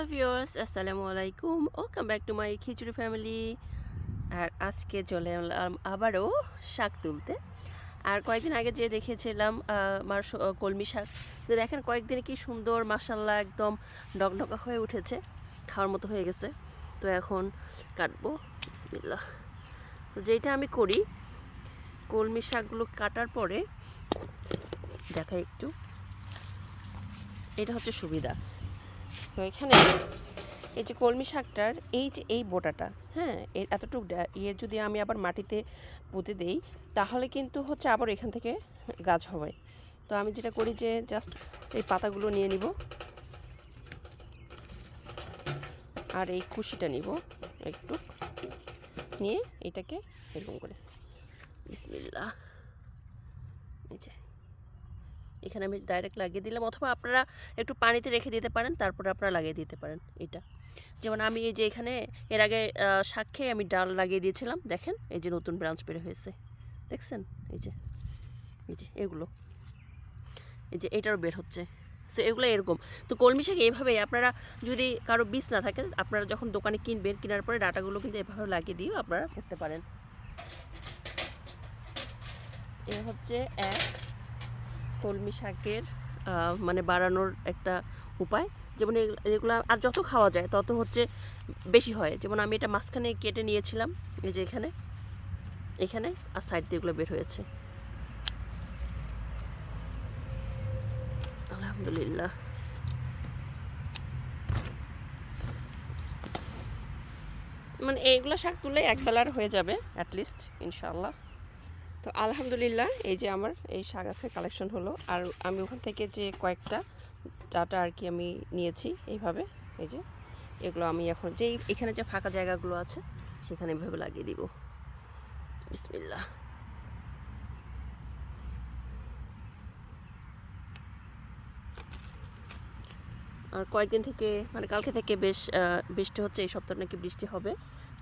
Hello viewers, আসসালামু আলাইকুম। Welcome back to my Khichuri family আর আজকে চলে এলাম আবারও শাক তুলতে। আর কয়েকদিন আগে যে দেখেছিলাম আমার কলমি শাক, তো দেখেন কয়েকদিনে কি সুন্দর মাসাল্লাহ একদম ডকডকা হয়ে উঠেছে। খাওয়ার মতো হয়ে গেছে। তো এখন কাটবো। বিসমিল্লাহ। তো যেটা আমি করি, কলমি শাকগুলো কাটার পরে, দেখাই একটু। এটা হচ্ছে সুবিধা। তো এখানে এই যে কলমি শাকটার, এই যে এই বোটাটা হ্যাঁ এতটুকু ইয়ে যদি আমি আবার মাটিতে পুঁতে দেই, তাহলে কিন্তু হচ্ছে আবার এখান থেকে গাছ হবে। তো আমি যেটা করি যে জাস্ট এই পাতাগুলো নিয়ে নিব আর এই খুশিটা নিব একটু নিয়ে এটাকে এরকম করে। বিসমিল্লাহ। এই যে এখানে আমি ডাইরেক্ট লাগিয়ে দিলাম অথবা আপনারা একটু পানিতে রেখে দিতে পারেন, তারপরে আপনারা লাগিয়ে দিতে পারেন এটা। যেমন আমি এই যে এখানে, এর আগে শাক খেয়ে আমি ডাল লাগিয়ে দিয়েছিলাম, দেখেন এই যে নতুন ব্রাঞ্চ বের হয়েছে। দেখছেন? এই যে এই যে এগুলো। এই যে এটারও বের হচ্ছে। সো এগুলো এরকম। তো কলমি শাক এইভাবেই আপনারা যদি কারও বীজ না থাকে, আপনারা যখন দোকানে কিনবেন, কেনার পরে ডাটাগুলো কিন্তু এভাবে লাগিয়ে দিয়েও আপনারা করতে পারেন। এ হচ্ছে এক কলমি শাকের মানে বাড়ানোর একটা উপায়। যেমন এগুলা- আর যত খাওয়া যায় তত হচ্ছে বেশি হয়। যেমন আমি এটা মাঝখানে কেটে নিয়েছিলাম, এই যে এখানে এখানে, আর সাইড দিয়ে এগুলো বের হয়েছে। আলহামদুলিল্লাহ। মানে এইগুলো শাক তুললে একবেলার হয়ে যাবে অ্যাটলিস্ট ইনশাল্লাহ তো আলহামদুলিল্লাহ, এই যে আমার এই শাক গাছের কালেকশন হলো। আর আমি ওখান থেকে যে কয়েকটা ডাটা আর কি আমি নিয়েছি এইভাবে, এই যে। এগুলো আমি এখন যেই, এখানে যে ফাঁকা জায়গাগুলো আছে, সেখানে এভাবে লাগিয়ে দিব। বিসমিল্লাহ। আর কয়েকদিন থেকে মানে কালকে থেকে বেশ বৃষ্টি হচ্ছে, এই সপ্তাহে নাকি বৃষ্টি হবে।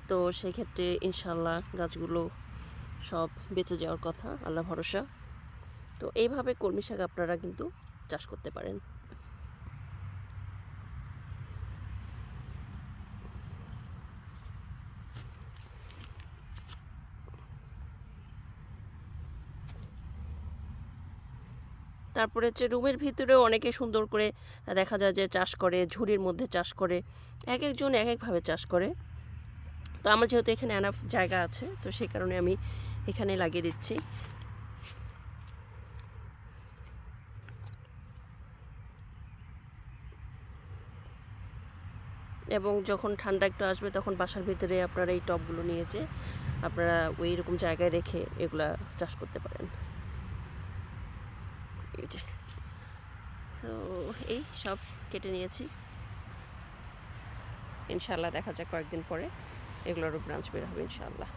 তো সেই ক্ষেত্রে ইনশাল্লাহ গাছগুলো সব বেঁচে যাওয়ার কথা, আল্লাহ ভরসা। তো এইভাবে কলমি শাক আপনারা কিন্তু চাষ করতে পারেন। তারপরে হচ্ছে রুমের ভিতরেও অনেকে সুন্দর করে দেখা যায় যে চাষ করে, ঝুড়ির মধ্যে চাষ করে এক একজন এক একভাবে চাষ করে। তো আমার যেহেতু এখানে অ্যানাফ জায়গা আছে, তো সেই কারণে আমি এখানে লাগিয়ে দিচ্ছি। এবং যখন ঠান্ডা একটু আসবে তখন বাসার ভিতরে আপনারা এই টবগুলো নিয়ে যে আপনারা ওই রকম জায়গায় রেখে এগুলা চাষ করতে পারেন। সো এই সব কেটে নিয়েছি। ইনশাল্লাহ দেখা যাক কয়েকদিন পরে এগুলোরও ব্রাঞ্চ বের হবে ইনশাল্লাহ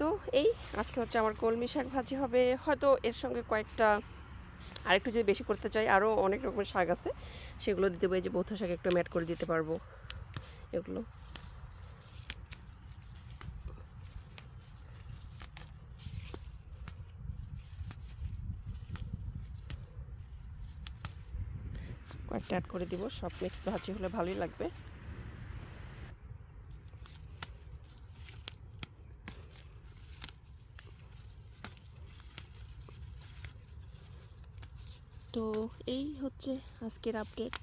তো এই, আজকে হচ্ছে আমার কলমি শাক ভাজি হবে। হয়তো এর সঙ্গে কয়েকটা আরেকটু যদি বেশি করতে চাই আরও অনেক রকমের শাক আছে। সেগুলো দিতে পারি যে বৌথা শাক একটু ম্যাট করে দিতে পারব। এগুলো। কয়েকটা অ্যাড করে দিব, সব মিক্স ভাজি হলে ভালোই লাগবে। তো এই হচ্ছে আজকের আপডেট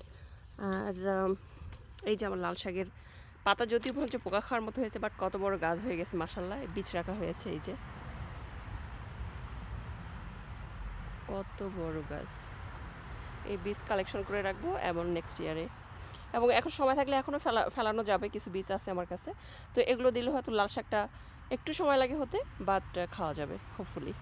আর এই যে আমার লাল শাকের পাতা যদিও বলছে পোকা খাওয়ার মতো হয়েছে বাট কত বড় গাছ হয়ে গেছে মাসাল্লাহ বীজ রাখা হয়েছে এই যে। কত বড় গাছ। এই বীজ কালেকশন করে রাখব এবং নেক্সট ইয়ারে এবং এখন সময় থাকলে এখনও ফেলা, ফেলানো যাবে, কিছু বীজ আছে আমার কাছে। তো এগুলো দিলে হয়তো লাল শাকটা একটু সময় লাগে হতে বাট খাওয়া যাবে হোপফুলি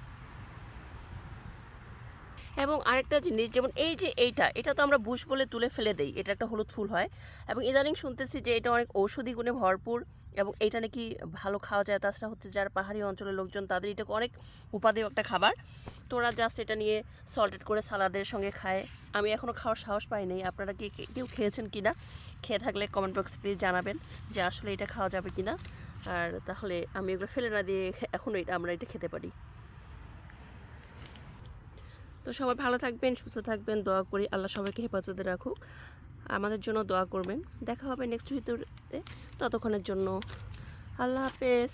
এবং আরেকটা জিনিস, যেমন এই যে এইটা, এটা তো আমরা বুশ বলে তুলে ফেলে দেই, এটা একটা হলুদ ফুল হয়। এবং ইদানিং শুনতেছি যে এটা অনেক ঔষধি গুণে ভরপুর এবং এটা নাকি ভালো খাওয়া যায়। তাছাড়া হচ্ছে যারা পাহাড়ি অঞ্চলের লোকজন, তাদের এটা অনেক উপাদেয় একটা খাবার। তো ওরা জাস্ট এটা নিয়ে সল্টেড করে সালাদের সঙ্গে খায়। আমি এখনও খাওয়ার সাহস পাইনি আপনারা কে- কেউ খেয়েছেন কি না খেয়ে থাকলে কমেন্ট বক্সে প্লিজ জানাবেন যে আসলে এটা খাওয়া যাবে কি না আর তাহলে আমি এগুলো ফেলে না দিয়ে এখনও এটা আমরা এটা খেতে পারি। তো সবাই ভালো থাকবেন, সুস্থ থাকবেন, দোয়া করি আল্লাহ সবাইকে হেফাজতে রাখুক। আমাদের জন্য দোয়া করবেন। দেখা হবে নেক্সট ভিডিওতে। ততক্ষণের জন্য আল্লাহ হাফেজ।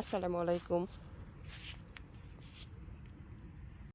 আসসালামু আলাইকুম।